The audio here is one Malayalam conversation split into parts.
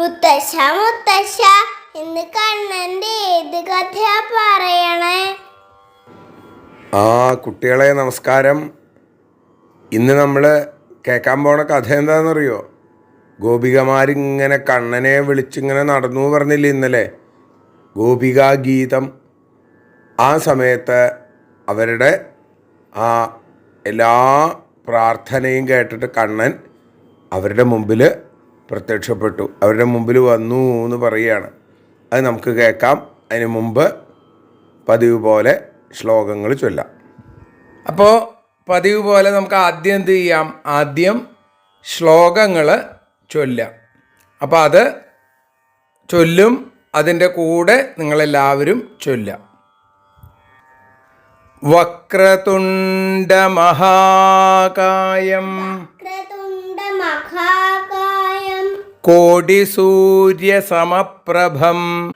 മുത്തശ്ശ മുത്തശ്ശ ഇന്ന് കണ്ണന്റെ ഏത് കഥയാ പറയണേ? ആ കുട്ടികളെ നമസ്കാരം. ഇന്ന് നമ്മൾ കേൾക്കാൻ പോണ കഥ എന്താണെന്നറിയോ? ഗോപികമാരിങ്ങനെ കണ്ണനെ വിളിച്ചിങ്ങനെ നടന്നു പറഞ്ഞില്ലേ ഇന്നലെ? ഗോപികാ ഗീതം ആ സമയത്ത് അവരുടെ ആ എല്ലാ പ്രാർത്ഥനയും കേട്ടിട്ട് കണ്ണൻ അവരുടെ മുമ്പിൽ പ്രത്യക്ഷപ്പെട്ടു. അവരുടെ മുമ്പിൽ വന്നു എന്ന് പറയുകയാണ്. അത് നമുക്ക് കേൾക്കാം. അതിന് മുമ്പ് പതിവ് പോലെ ശ്ലോകങ്ങൾ ചൊല്ലാം. അപ്പോൾ പതിവ് പോലെ നമുക്ക് ആദ്യം എന്ത് ചെയ്യാം? ആദ്യം ശ്ലോകങ്ങൾ ചൊല്ലാം. അപ്പോൾ അത് ചൊല്ലും. അതിന്റെ കൂടെ നിങ്ങളെല്ലാവരും ചൊല്ലാം. വക്രതുണ്ടമഹാകായം കോടിസൂര്യസമപ്രഭം.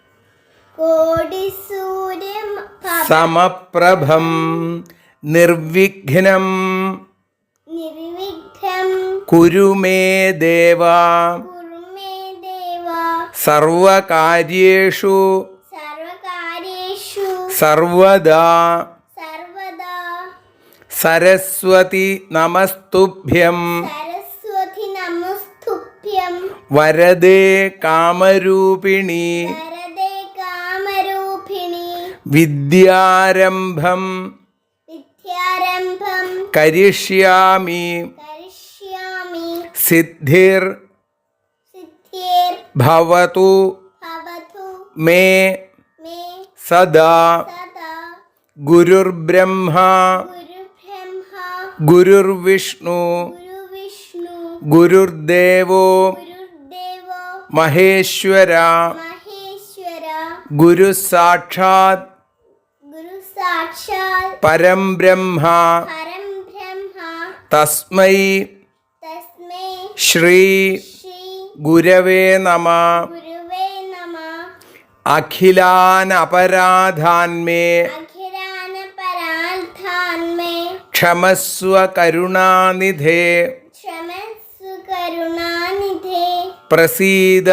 കോടി സൂര്യ സമപ്രഭം. നിർവിഘ്നം. നിർവിഘ്നം. കുരുമേ ദേവ. കുറുമേ ദേവ. സർവകാര്യേഷു. സർവകാര്യേഷു. സർവദാ. സർവദാ. സരസ്വതി നമസ്തുഭ്യം. വരദേ കാമരൂപിണി. വിദ്യാരംഭം കരിഷ്യാമി. സിദ്ധിർ ഭവതു മേ സദാ ഗുരുർബ്രഹ്മ ഗുരുർവിഷ്ണു ഗുരുവിഷ്ണു ഗുരുർദേവോ മഹേശ്വര. ഗുരു സാക്ഷാത് പരം ബ്രഹ്മ. തസ്മൈ ശ്രീ ഗുരവേ നമ. അഖിലാനപരാധാന്മേ. ക്ഷമസ്വ അഖിലാൻ പ്രസീദ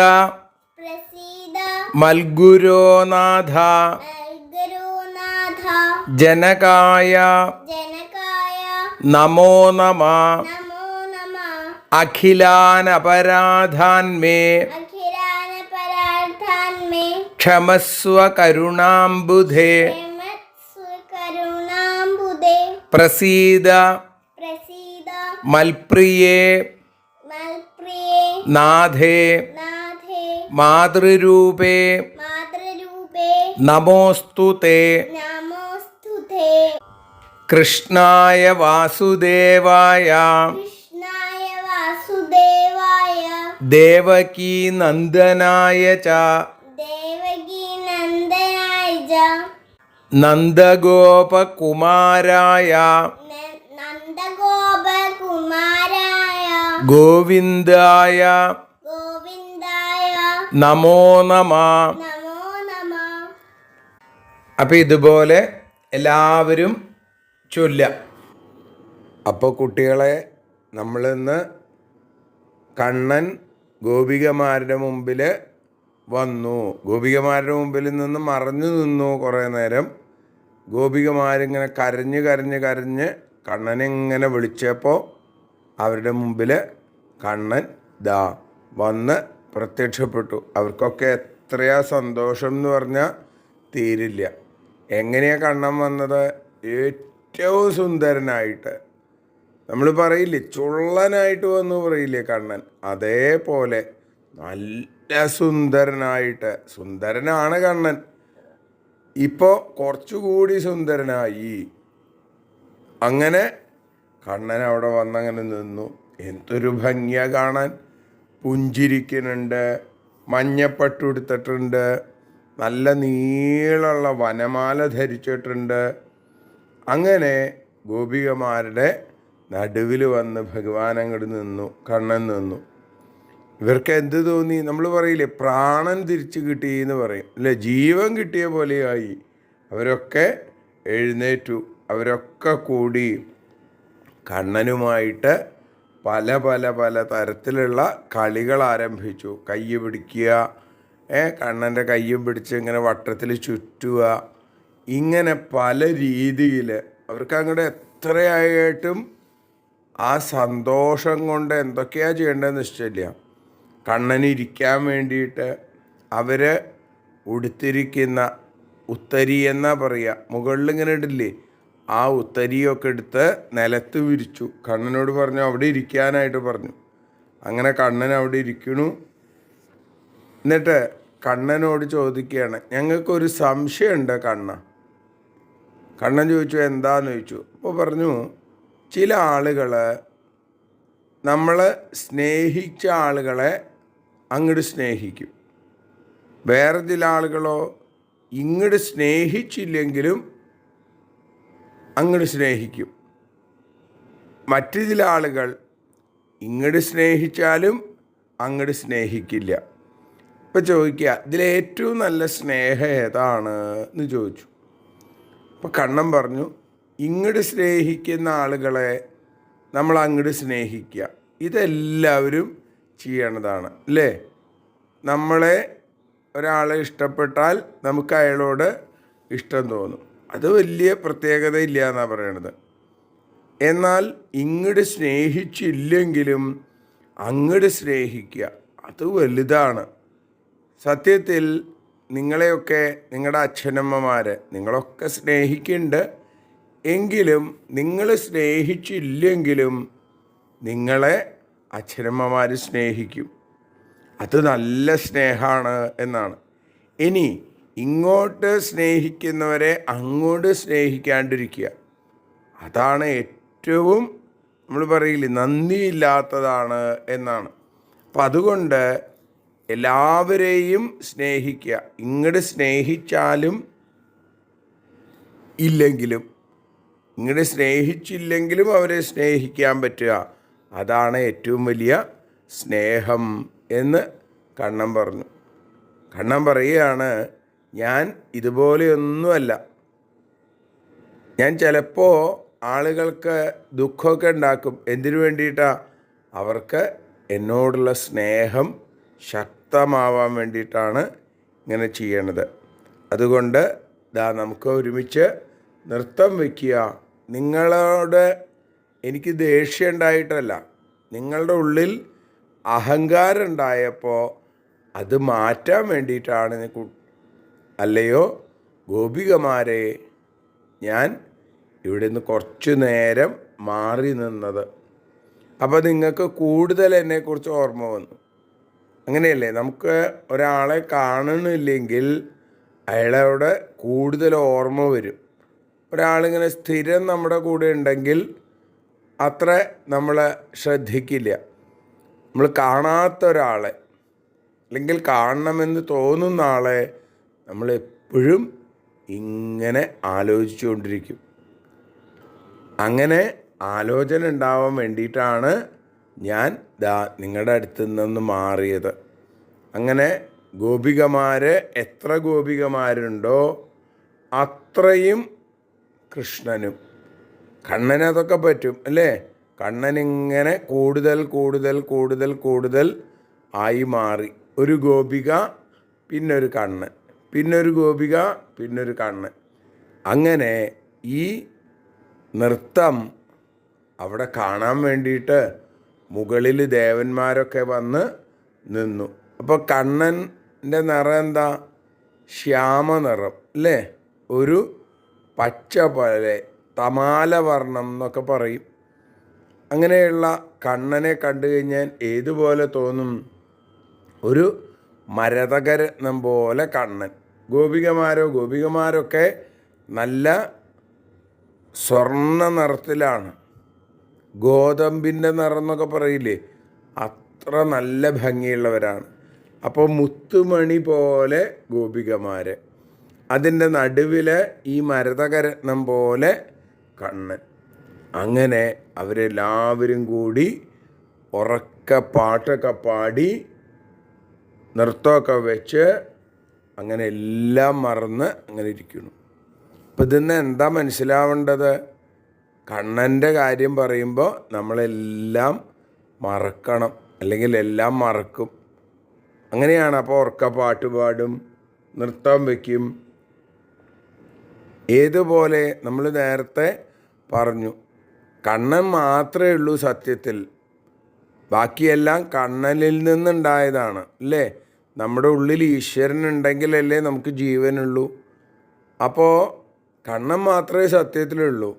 മൽഗുരോനാഥ ജനകായ നമോ നമ അഖിലാനപരാധാന്മേ ക്ഷമസ്വ കരുണാംബുധേ പ്രസീത മൽപ്രിയേ നാഥേ മാതൃരൂപേ നമോസ്തു തേ കൃഷ്ണായ വാസുദേവായ ദേവകീ നന്ദനായ ച നന്ദഗോപകുമാരായ ഗോവിന്ദായ ഗോവിന്ദായ നമോ നമ. നമോ നമ. അപ്പം ഇതുപോലെ എല്ലാവരും ചൊല്ല അപ്പോൾ കുട്ടികളെ നമ്മളിന്ന് കണ്ണൻ ഗോപികമാരുടെ മുമ്പിൽ വന്നു. ഗോപികമാരുടെ മുമ്പിൽ നിന്ന് മറഞ്ഞു നിന്നു കുറേ നേരം. ഗോപികമാരിങ്ങനെ കരഞ്ഞ് കരഞ്ഞ് കരഞ്ഞ് കണ്ണനെ ഇങ്ങനെ വിളിച്ചപ്പോൾ അവരുടെ മുമ്പിൽ കണ്ണൻ ദാ വന്ന് പ്രത്യക്ഷപ്പെട്ടു. അവർക്കൊക്കെ എത്രയാ സന്തോഷം എന്ന് പറഞ്ഞാൽ തീരില്ല. എങ്ങനെയാണ് കണ്ണൻ വന്നത്? ഏറ്റവും സുന്ദരനായിട്ട്. നമ്മൾ പറയില്ലേ ചുള്ളനായിട്ട് വന്നു പറയില്ലേ കണ്ണൻ? അതേപോലെ നല്ല സുന്ദരനായിട്ട്. സുന്ദരനാണ് കണ്ണൻ. ഇപ്പോൾ കുറച്ചുകൂടി സുന്ദരനായി. അങ്ങനെ കണ്ണൻ അവിടെ വന്നങ്ങനെ നിന്നു. എന്തൊരു ഭംഗിയാ കാണാൻ. പുഞ്ചിരിക്കുന്നുണ്ട് മഞ്ഞപ്പട്ടുടുത്തിട്ടുണ്ട് നല്ല നീളമുള്ള വനമാല ധരിച്ചിട്ടുണ്ട്. അങ്ങനെ ഗോപികമാരുടെ നടുവിൽ വന്ന് ഭഗവാൻ അങ്ങോട്ട് നിന്നു കണ്ണൻ നിന്നു. ഇവർക്ക് എന്ത് തോന്നി? നമ്മൾ പറയില്ലേ പ്രാണൻ തിരിച്ചു കിട്ടി എന്ന് പറയും. അല്ലേ ജീവൻ കിട്ടിയ പോലെയായി. അവരൊക്കെ എഴുന്നേറ്റു അവരൊക്കെ കൂടി കണ്ണനുമായിട്ട് പല പല പല തരത്തിലുള്ള കളികൾ ആരംഭിച്ചു. കൈ പിടിക്കുക കണ്ണന്റെ കയ്യും പിടിച്ച് ഇങ്ങനെ വട്ടത്തിൽ ചുറ്റുക ഇങ്ങനെ പല രീതിയിൽ അവർക്ക് അങ്ങോട്ട് എത്രയായിട്ടും ആ സന്തോഷം കൊണ്ട് എന്തൊക്കെയാണ് ചെയ്യേണ്ടതെന്ന് നിശ്ചയില്ല കണ്ണന് ഇരിക്കാൻ വേണ്ടിയിട്ട് അവർ ഉടുത്തിരിക്കുന്ന ഉത്തരി എന്നാ പറയുക. മുകളിൽ ഇങ്ങനെ ഇടില്ലേ? ആ ഉത്തരിയൊക്കെ എടുത്ത് നിലത്ത് വിരിച്ചു. കണ്ണനോട് പറഞ്ഞു അവിടെ ഇരിക്കാനായിട്ട് പറഞ്ഞു. അങ്ങനെ കണ്ണൻ അവിടെ ഇരിക്കണു. എന്നിട്ട് കണ്ണനോട് ചോദിക്കുകയാണ് ഞങ്ങൾക്കൊരു സംശയമുണ്ട് കണ്ണ. കണ്ണൻ ചോദിച്ചു എന്താന്ന്? ചോദിച്ചു. അപ്പോൾ പറഞ്ഞു ചില ആളുകൾ നമ്മൾ സ്നേഹിച്ച ആളുകളെ അങ്ങോട്ട് സ്നേഹിക്കും. വേറെ ചില ആളുകളോ ഇങ്ങോട്ട് സ്നേഹിച്ചില്ലെങ്കിലും അങ്ങോട്ട് സ്നേഹിക്കും. മറ്റു ചില ആളുകൾ ഇങ്ങോട്ട് സ്നേഹിച്ചാലും അങ്ങോട്ട് സ്നേഹിക്കില്ല. ഇപ്പം ചോദിക്കുക ഇതിലേറ്റവും നല്ല സ്നേഹം ഏതാണ്? എന്ന് ചോദിച്ചു. അപ്പോൾ കണ്ണൻ പറഞ്ഞു ഇങ്ങോട്ട് സ്നേഹിക്കുന്ന ആളുകളെ നമ്മൾ അങ്ങോട്ട് സ്നേഹിക്കുക ഇതെല്ലാവരും ചെയ്യണതാണ് അല്ലേ? നമ്മളെ ഒരാളെ ഇഷ്ടപ്പെട്ടാൽ നമുക്ക് അയാളോട് ഇഷ്ടം തോന്നും. അത് വലിയ പ്രത്യേകത ഇല്ല എന്നാണ് പറയണത്. എന്നാൽ ഇങ്ങോട്ട് സ്നേഹിച്ചില്ലെങ്കിലും അങ്ങോട്ട് സ്നേഹിക്കുക അത് വലുതാണ്. സത്യത്തിൽ നിങ്ങളെയൊക്കെ നിങ്ങളുടെ അച്ഛനമ്മമാർ നിങ്ങളൊക്കെ സ്നേഹിക്കുന്നുണ്ട് എങ്കിലും നിങ്ങൾ സ്നേഹിച്ചില്ലെങ്കിലും നിങ്ങളെ അച്ഛനമ്മമാർ സ്നേഹിക്കും. അത് നല്ല സ്നേഹമാണ് എന്നാണ്. ഇനി ഇങ്ങോട്ട് സ്നേഹിക്കുന്നവരെ അങ്ങോട്ട് സ്നേഹിക്കാണ്ടിരിക്കുക. അതാണ് ഏറ്റവും നമ്മൾ പറയില്ലേ നന്ദിയില്ലാത്തതാണ് എന്നാണ്. അപ്പം അതുകൊണ്ട് എല്ലാവരെയും സ്നേഹിക്കുക. ഇങ്ങോട്ട് സ്നേഹിച്ചാലും ഇല്ലെങ്കിലും ഇങ്ങോട്ട് സ്നേഹിച്ചില്ലെങ്കിലും അവരെ സ്നേഹിക്കാൻ പറ്റുക. അതാണ് ഏറ്റവും വലിയ സ്നേഹം എന്ന് കണ്ണൻ പറഞ്ഞു. കണ്ണൻ പറയുകയാണ് ഞാൻ ഇതുപോലെയൊന്നുമല്ല. ഞാൻ ചിലപ്പോൾ ആളുകൾക്ക് ദുഃഖമൊക്കെ ഉണ്ടാക്കും. എന്തിനു വേണ്ടിയിട്ടാണ് അവർക്ക് എന്നോടുള്ള സ്നേഹം ശക്തമാവാൻ വേണ്ടിയിട്ടാണ് ഇങ്ങനെ ചെയ്യണത്. അതുകൊണ്ട് ദാ നമുക്ക് ഒരുമിച്ച് നൃത്തം വയ്ക്കുക നിങ്ങളോട് എനിക്ക് ദേഷ്യം ഉണ്ടായിട്ടല്ല നിങ്ങളുടെ ഉള്ളിൽ അഹങ്കാരം ഉണ്ടായപ്പോൾ അത് മാറ്റാൻ വേണ്ടിയിട്ടാണ് അല്ലയോ? ഗോപികമാരെ ഞാൻ ഇവിടെ നിന്ന് കുറച്ച് നേരം മാറി നിന്നത്. അപ്പോൾ നിങ്ങൾക്ക് കൂടുതൽ എന്നെക്കുറിച്ച് ഓർമ്മ വന്നു. അങ്ങനെയല്ലേ? നമുക്ക് ഒരാളെ കാണണില്ലെങ്കിൽ അയാളോട് കൂടുതൽ ഓർമ്മ വരും. ഒരാളിങ്ങനെ സ്ഥിരം നമ്മുടെ കൂടെ ഉണ്ടെങ്കിൽ അത്ര നമ്മൾ ശ്രദ്ധിക്കില്ല. നമ്മൾ കാണാത്ത ഒരാളെ അല്ലെങ്കിൽ കാണണമെന്ന് തോന്നുന്ന ആളെ നമ്മൾ എപ്പോഴും ഇങ്ങനെ ആലോചിച്ചുകൊണ്ടിരിക്കും. അങ്ങനെ ആലോചന ഉണ്ടാവാൻ വേണ്ടിയിട്ടാണ് ഞാൻ ദാ നിങ്ങളുടെ അടുത്ത് നിന്ന് മാറിയത്. അങ്ങനെ ഗോപികമാർ എത്ര ഗോപികമാരുണ്ടോ അത്രയും കൃഷ്ണനും. കണ്ണന് അതൊക്കെ പറ്റും അല്ലേ? കണ്ണനിങ്ങനെ കൂടുതൽ കൂടുതൽ കൂടുതൽ കൂടുതൽ ആയി മാറി. ഒരു ഗോപിക പിന്നൊരു കണ്ണൻ. പിന്നൊരു ഗോപിക പിന്നൊരു കണ്ണൻ അങ്ങനെ ഈ നൃത്തം അവിടെ കാണാൻ വേണ്ടിയിട്ട് മുകളിൽ ദേവന്മാരൊക്കെ വന്ന് നിന്നു. അപ്പോൾ കണ്ണന്റെ നിറം എന്താ? ശ്യാമ നിറം അല്ലേ? ഒരു പച്ച പോലെ തമാല വർണം എന്നൊക്കെ പറയും. അങ്ങനെയുള്ള കണ്ണനെ കണ്ടു കഴിഞ്ഞാൽ ഏതുപോലെ തോന്നും? ഒരു മരതകരത്നം പോലെ കണ്ണൻ. ഗോപികമാരോ ഗോപികമാരൊക്കെ നല്ല സ്വർണ നിറത്തിലാണ്. ഗോതമ്പിന്റെ നിറം എന്നൊക്കെ പറയില്ലേ? അത്ര നല്ല ഭംഗിയുള്ളവരാണ്. അപ്പോൾ മുത്തുമണി പോലെ ഗോപികമാർ അതിന്റെ നടുവിൽ ഈ മരതകരത്നം പോലെ കണ്ണൻ. അങ്ങനെ അവരെല്ലാവരും കൂടി ഉറക്ക പാട്ടൊക്കെ പാടി നൃത്തമൊക്കെ വെച്ച് അങ്ങനെ എല്ലാം മറന്ന് അങ്ങനെ ഇരിക്കുന്നു. അപ്പം ഇതിന്ന് എന്താ മനസ്സിലാവേണ്ടത്? കണ്ണന്റെ കാര്യം പറയുമ്പോൾ നമ്മളെല്ലാം മറക്കണം. അല്ലെങ്കിൽ എല്ലാം മറക്കും. അങ്ങനെയാണ് അപ്പോൾ ഉറക്ക പാട്ട് പാടും നൃത്തം വയ്ക്കും ഏതുപോലെ നമ്മൾ നേരത്തെ പറഞ്ഞു കണ്ണൻ മാത്രമേ ഉള്ളൂ സത്യത്തിൽ. ബാക്കിയെല്ലാം കണ്ണനിൽ നിന്നുണ്ടായതാണ് അല്ലേ? നമ്മുടെ ഉള്ളിൽ ഈശ്വരൻ ഉണ്ടെങ്കിലല്ലേ നമുക്ക് ജീവനുള്ളൂ. അപ്പോൾ കണ്ണൻ മാത്രമേ സത്യത്തിലുള്ളൂ.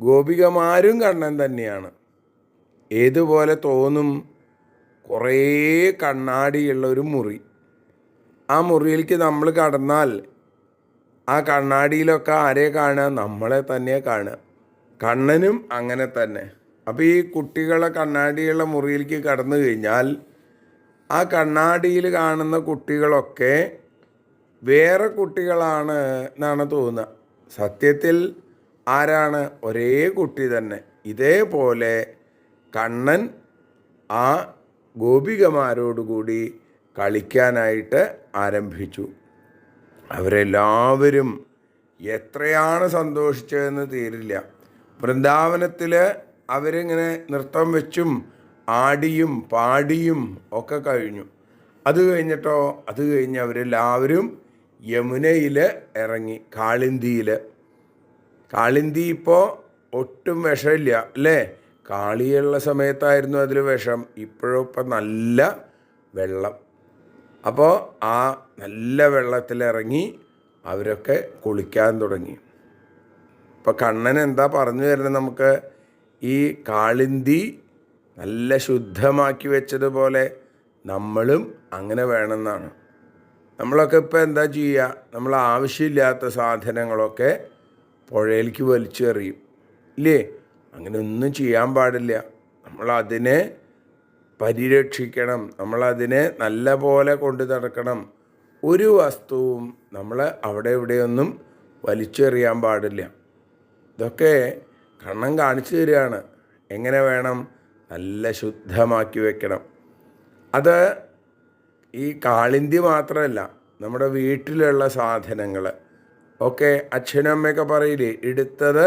ഗോപികമാരും കണ്ണൻ തന്നെയാണ്. ഏതുപോലെ തോന്നും കുറേ കണ്ണാടിയുള്ള ഒരു മുറി. ആ മുറിയിലേക്ക് നമ്മൾ കടന്നാൽ ആ കണ്ണാടിയിലൊക്കെ ആരെ കാണുക? നമ്മളെ തന്നെ കാണുക. കണ്ണനും അങ്ങനെ തന്നെ. അപ്പോൾ ഈ കുട്ടികളെ കണ്ണാടിയുള്ള മുറിയിലേക്ക് കടന്നു കഴിഞ്ഞാൽ ആ കണ്ണാടിയിൽ കാണുന്ന കുട്ടികളൊക്കെ വേറെ കുട്ടികളാണ് എന്നാണ് തോന്നുക. സത്യത്തിൽ ആരാണ്? ഒരേ കുട്ടി തന്നെ. ഇതേപോലെ കണ്ണൻ ആ ഗോപികമാരോടുകൂടി കളിക്കാനായിട്ട് ആരംഭിച്ചു. അവരെല്ലാവരും എത്രയാണ് സന്തോഷിച്ചതെന്ന് തീരില്ല. വൃന്ദാവനത്തിൽ അവരിങ്ങനെ നൃത്തം വെച്ചും ആടിയും പാടിയും ഒക്കെ കഴിഞ്ഞു. അത് കഴിഞ്ഞിട്ടോ അത് കഴിഞ്ഞ് അവരെല്ലാവരും യമുനയിൽ ഇറങ്ങി കാളിന്തിയിൽ കാളിന്തി ഇപ്പോൾ ഒട്ടും വിഷമില്ല അല്ലേ? കാളിയുള്ള സമയത്തായിരുന്നു അതിൽ വിഷം ഇപ്പോഴും ഇപ്പം നല്ല വെള്ളം. അപ്പോൾ ആ നല്ല വെള്ളത്തിലിറങ്ങി അവരൊക്കെ കുളിക്കാൻ തുടങ്ങി. ഇപ്പോൾ കണ്ണൻ എന്താ പറഞ്ഞു തരുന്നത് നമുക്ക്? ഈ കാളിന്തി നല്ല ശുദ്ധമാക്കി വെച്ചതുപോലെ നമ്മളും അങ്ങനെ വേണമെന്നാണ്. നമ്മളൊക്കെ ഇപ്പോൾ എന്താ ചെയ്യുക? നമ്മൾ ആവശ്യമില്ലാത്ത സാധനങ്ങളൊക്കെ പുഴയിലേക്ക് വലിച്ചെറിയും ഇല്ലേ? അങ്ങനെ ഒന്നും ചെയ്യാൻ പാടില്ല. നമ്മളതിനെ പരിരക്ഷിക്കണം. നമ്മളതിനെ നല്ല പോലെ കൊണ്ടു നടക്കണം. ഒരു വസ്തുവും നമ്മൾ അവിടെ ഇവിടെയൊന്നും വലിച്ചെറിയാൻ പാടില്ല. ഇതൊക്കെ കണ്ണം കാണിച്ചു തരികയാണ്. എങ്ങനെ വേണം? നല്ല ശുദ്ധമാക്കി വെക്കണം. അത് ഈ കാളിന്തി മാത്രമല്ല നമ്മുടെ വീട്ടിലുള്ള സാധനങ്ങൾ ഒക്കെ അച്ഛനും അമ്മയൊക്കെ പറയില്ലേ എടുത്തത്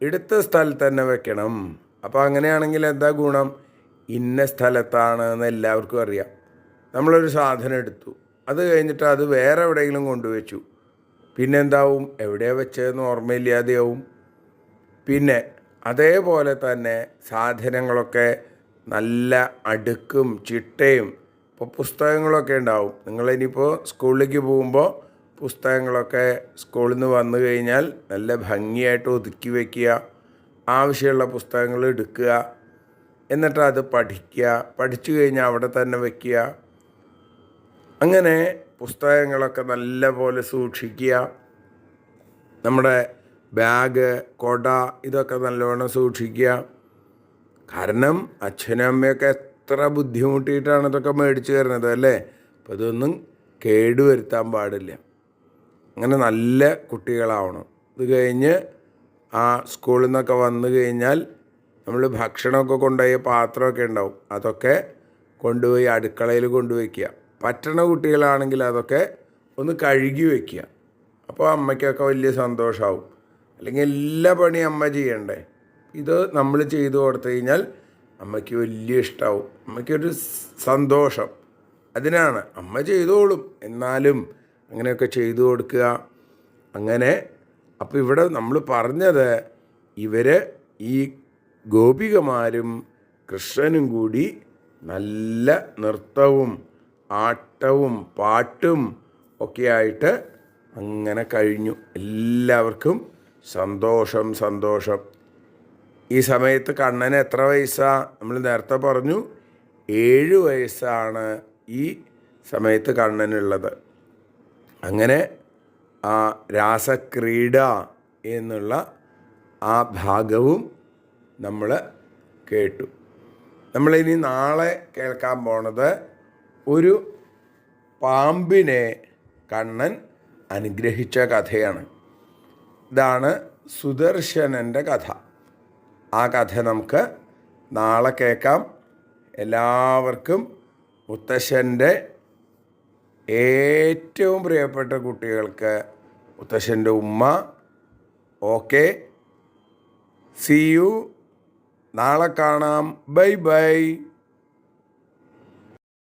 എടുത്ത സ്ഥലത്ത് തന്നെ വെക്കണം. അപ്പോൾ അങ്ങനെയാണെങ്കിൽ എന്താ ഗുണം? ഇന്ന സ്ഥലത്താണ് എന്ന് എല്ലാവർക്കും അറിയാം. നമ്മളൊരു സാധനം എടുത്തു. അത് കഴിഞ്ഞിട്ട് അത് വേറെ എവിടെയെങ്കിലും കൊണ്ടുവച്ചു. പിന്നെന്താവും? എവിടെയാണ് വെച്ചതെന്ന് ഓർമ്മയില്ലാതെയാവും. പിന്നെ അതേപോലെ തന്നെ സാധനങ്ങളൊക്കെ നല്ല അടുക്കും ചിട്ടയും ഇപ്പോൾ പുസ്തകങ്ങളൊക്കെ ഉണ്ടാവും. നിങ്ങളിനിയിപ്പോൾ സ്കൂളിലേക്ക് പോകുമ്പോൾ പുസ്തകങ്ങളൊക്കെ സ്കൂളിൽ നിന്ന് വന്നു കഴിഞ്ഞാൽ നല്ല ഭംഗിയായിട്ട് ഒതുക്കി വയ്ക്കുക ആവശ്യമുള്ള പുസ്തകങ്ങൾ എടുക്കുക എന്നിട്ട് അത് പഠിക്കുക പഠിച്ചു കഴിഞ്ഞാൽ അവിടെ തന്നെ വയ്ക്കുക അങ്ങനെ പുസ്തകങ്ങളൊക്കെ നല്ല പോലെ സൂക്ഷിക്കുക. നമ്മുടെ ബാഗ് കൊട ഇതൊക്കെ നല്ലവണ്ണം സൂക്ഷിക്കുക. കാരണം അച്ഛനും അമ്മയൊക്കെ എത്ര ബുദ്ധിമുട്ടിയിട്ടാണ് ഇതൊക്കെ മേടിച്ചു തരുന്നത് അല്ലേ? അപ്പോൾ ഇതൊന്നും കേടുവരുത്താൻ പാടില്ല. അങ്ങനെ നല്ല കുട്ടികളാവണം. ഇത് കഴിഞ്ഞ് ആ സ്കൂളിൽ നിന്നൊക്കെ വന്നു കഴിഞ്ഞാൽ നമ്മൾ ഭക്ഷണമൊക്കെ കൊണ്ടുപോയ പാത്രമൊക്കെ ഉണ്ടാവും. അതൊക്കെ കൊണ്ടുപോയി അടുക്കളയിൽ കൊണ്ടുവയ്ക്കുക. പറ്റണ കുട്ടികളാണെങ്കിൽ അതൊക്കെ ഒന്ന് കഴുകി വയ്ക്കുക. അപ്പോൾ അമ്മയ്ക്കൊക്കെ വലിയ സന്തോഷമാവും. അല്ലെങ്കിൽ എല്ലാ പണിയും അമ്മ ചെയ്യണ്ടേ? ഇത് നമ്മൾ ചെയ്തു കൊടുത്തു കഴിഞ്ഞാൽ അമ്മയ്ക്ക് വലിയ ഇഷ്ടമാവും അമ്മയ്ക്കൊരു സന്തോഷം. അതിനാണ് അമ്മ ചെയ്തോളും എന്നാലും അങ്ങനെയൊക്കെ ചെയ്തു കൊടുക്കുക. അങ്ങനെ അപ്പോൾ ഇവിടെ നമ്മൾ പറഞ്ഞത് ഇവർ ഈ ഗോപികമാരും കൃഷ്ണനും കൂടി നല്ല നൃത്തവും ആട്ടവും പാട്ടും ഒക്കെ ആയിട്ട് അങ്ങനെ കഴിഞ്ഞു. എല്ലാവർക്കും സന്തോഷം സന്തോഷം. ഈ സമയത്ത് കണ്ണന് എത്ര വയസ്സാണ് നമ്മൾ നേരത്തെ പറഞ്ഞു ഏഴ് വയസ്സാണ് ഈ സമയത്ത് കണ്ണനുള്ളത്. അങ്ങനെ ആ രാസക്രീഡ എന്നുള്ള ആ ഭാഗവും നമ്മൾ കേട്ടു. നമ്മളിനി നാളെ കേൾക്കാൻ പോണത് ഒരു പാമ്പിനെ കണ്ണൻ അനുഗ്രഹിച്ച കഥയാണ്. ഇതാണ് സുദർശനന്റെ കഥ. ആ കഥ നമുക്ക് നാളെ കേൾക്കാം. എല്ലാവർക്കും മുത്തശ്ശന്റെ ഏറ്റവും പ്രിയപ്പെട്ട കുട്ടികൾക്ക് മുത്തശ്ശന്റെ ഉമ്മ. ഓക്കെ. സി യു നാളെ കാണാം. Bye bye